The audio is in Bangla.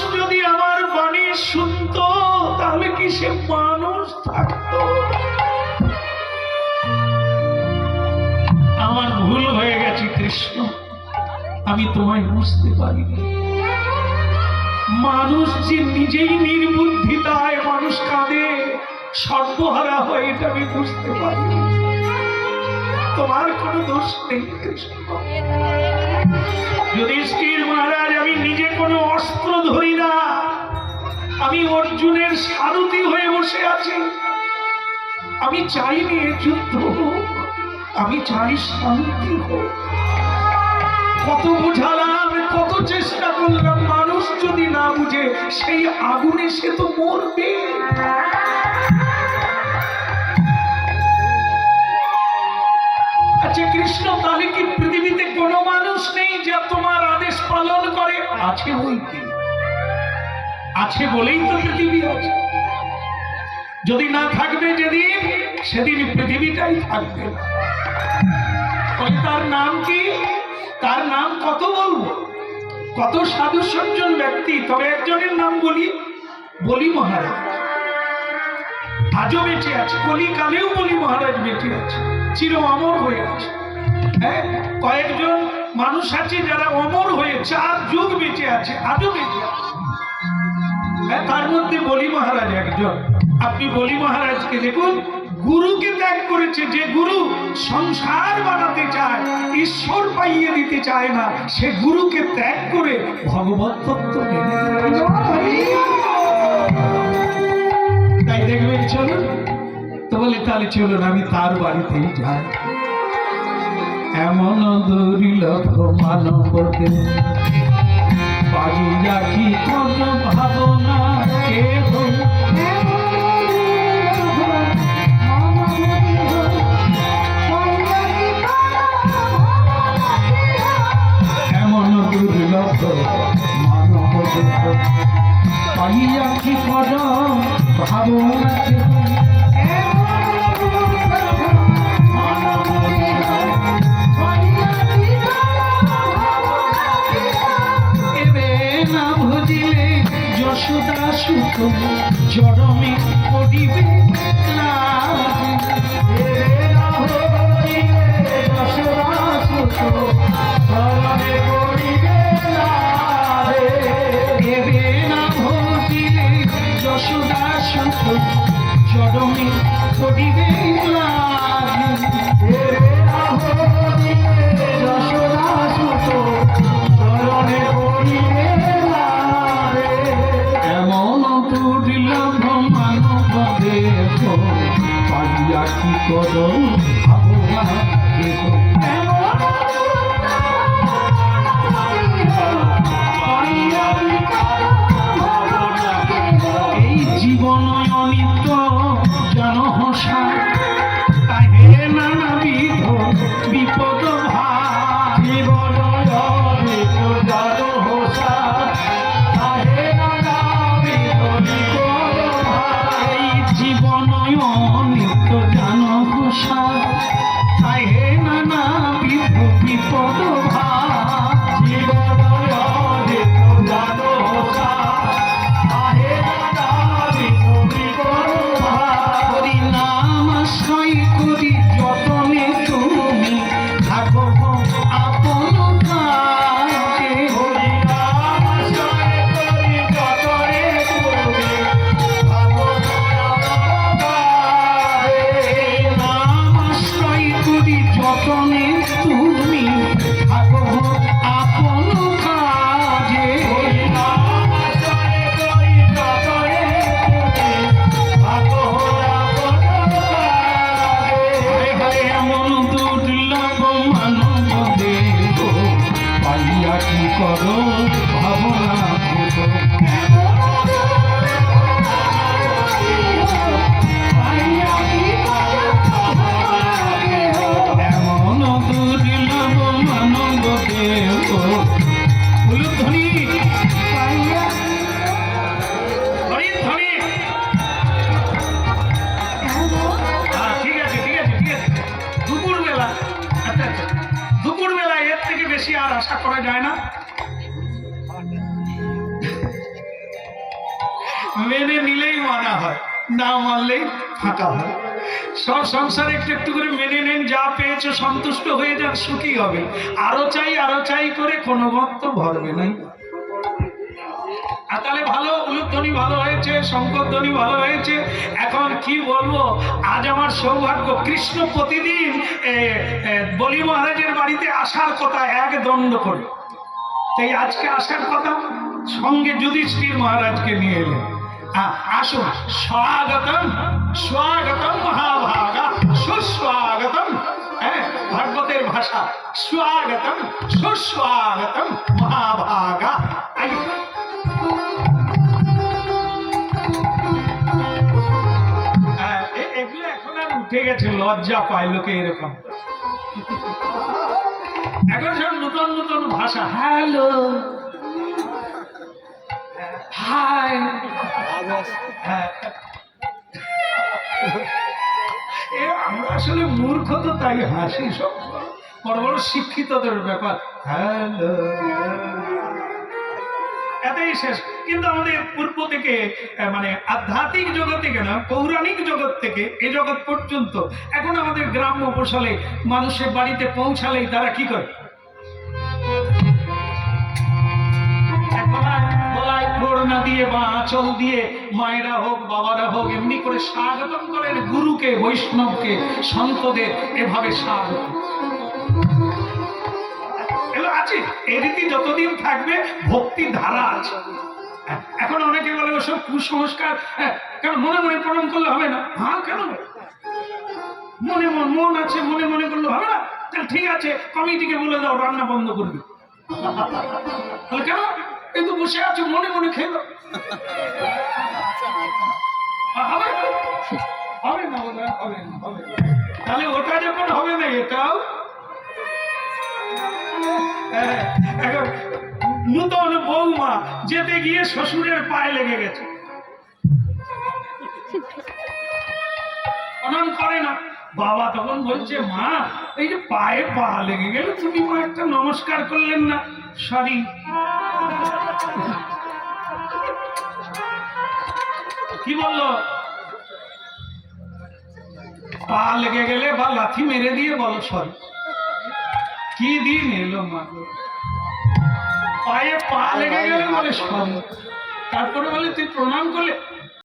যদি আমার বাণী শুনতো, তাহলে কি সে মানুষ থাকতো? আমার ভুল হয়ে গেছে, কৃষ্ণ। আমি তোমায় বুঝতে পারিনি। মানুষ যে নিজেই নির্বুদ্ধিতায় মানুষ কাঁদে, সর্বহারা হয় এটা আমি বুঝতে পারিনি। তোমার কোনো দোষ নেই, কৃষ্ণ। যুধিষ্ঠির অর্জুনের সারথি হয়ে বসে আছি। আমি চাইনি এ যুদ্ধ হোক, আমি চাই শান্তি হোক। কত বোঝালাম, কত চেষ্টা করলাম, মানুষ যদি না বুঝে, সেই আগুনে সে তো মরবে। আচ্ছা কৃষ্ণ, তাহলে কি পৃথিবীতে কোনো মানুষ নেই যে তোমার আদেশ পালন করে? আছে ওই কি? আছে বলেই তো পৃথিবী আছে। যদি না থাকবে যেদিন, সেদিন পৃথিবীটাই থাকবে। তার নাম কি? তার নাম কত বলব? কত সাধু সজ্জন ব্যক্তি? তবে একজনের নাম বলি বলি মহারাজ। আজও বেঁচে আছে, কলিকালেও বলি মহারাজ বেঁচে আছে, চির অমর হয়ে আছে। হ্যাঁ কয়েকজন মানুষ আছে যারা অমর হয়ে চার যুগ বেঁচে আছে, আজও বেঁচে আছে। তার মধ্যে বলি মহারাজ একজন। আপনি বলি মহারাজকে দেখুন, গুরুকে ত্যাগ করেছে যে গুরু সংসার বানাতে চায়, ঈশ্বর পাইয়ে দিতে চায় না, সে গুরুকে ত্যাগ করে ভগবত। তাই দেখবেন, চলুন। তো বলে, তাহলে চলুন, আমি তার বাড়িতেই যাই। এমন দুর্লভ মানব বাজি রাখি কোন ভাবনা কেহ এমন দুর্লভ মানব পাইয়া কি কর ভাবনা সুত জড়মে পড়িবে। জন জন হসা তাহে নানাবিধ বিপদ আচ্ছা আচ্ছা। দুপুরবেলা এর থেকে বেশি আর আশা করা যায় না। মেনে নিলেই মানা হয়, না মানলেই ফাঁকা হয়। সব সংসারে একটু একটু করে মেনে নেন, যা পেয়েছ সন্তুষ্ট হয়ে যান সুখী হবে। আরও চাই আরও চাই করে কোনো ভক্ত ভরবে নাই। আর তাহলে ভালো, উলুধ্বনি ভালো হয়েছে, শঙ্করধ্বনি ভালো হয়েছে। এখন কি বলব, আজ আমার সৌভাগ্য, কৃষ্ণ প্রতিদিন বলি মহারাজের বাড়িতে আসার কথা, এক দণ্ড করে। তাই আজকে আসার কথা, সঙ্গে যুধিষ্ঠির মহারাজকে নিয়ে এলেন। আসুন। স্বাগতম স্বাগতম মহাভাগা, সুস্বাগতম হ্যাঁ ভাগবতের ভাষা। স্বাগতম, সুস্বাগতম মহাভাগা। এগুলো এখন আর উঠে গেছে, লজ্জা পায় লোকে এরকম। এখন সব নতুন নতুন ভাষা। Hello hi. আমরা আসলে মূর্খ তো তাই হাসি সব। বড় বড় শিক্ষিতদের ব্যাপার। হ্যালো। এটাই শেষ। কিন্তু আমাদের পূর্ব থেকে মানে আধ্যাত্মিক জগৎ থেকে না, পৌরাণিক জগৎ থেকে এই জগৎ পর্যন্ত, এখন আমাদের গ্রাম্য উপসালে মানুষের বাড়িতে পৌঁছালেই তারা কি করে? ঘোড়না দিয়ে বা আঁচল দিয়ে মায়েরা হোক বাবারা হোক এমনি করে স্বাগতম করেন গুরুকে বৈষ্ণবকে সন্তদের এভাবে স্বাগত আছে এই রীতি যতদিন থাকবে ভক্তি ধারা আছে। এখন অনেকে বলে ওসব কুসংস্কার হ্যাঁ, কেন মনে মনে প্রণাম করলে হবে না? হ্যাঁ কেন? মনে মন মন আছে মনে মনে করলে হবে না? তাহলে ঠিক আছে কমিটিকে বলে দাও রান্না বন্ধ করবি। কেন? এই তো বসে আছো মনে মনে দাও হবে হবে। তাহলে ওটা যখন হবে না এটাও? হ্যাঁ, নূতন বৌমা যেতে গিয়ে শ্বশুরের পায়ে লেগে গেছে। প্রণাম করে না। বাবা তখন বলছে মা এই যে পায়ে পা লেগে গেল তুমি মা একটা নমস্কার করলেন না। সরি কি বলল? পা লেগে গেলে বা লাথি মেরে দিয়ে বল, সরি। কি দিন এলো মা পায়ে পা লেগে গেলে বলে সরি। তারপরে বলে, তুই প্রণাম করলে?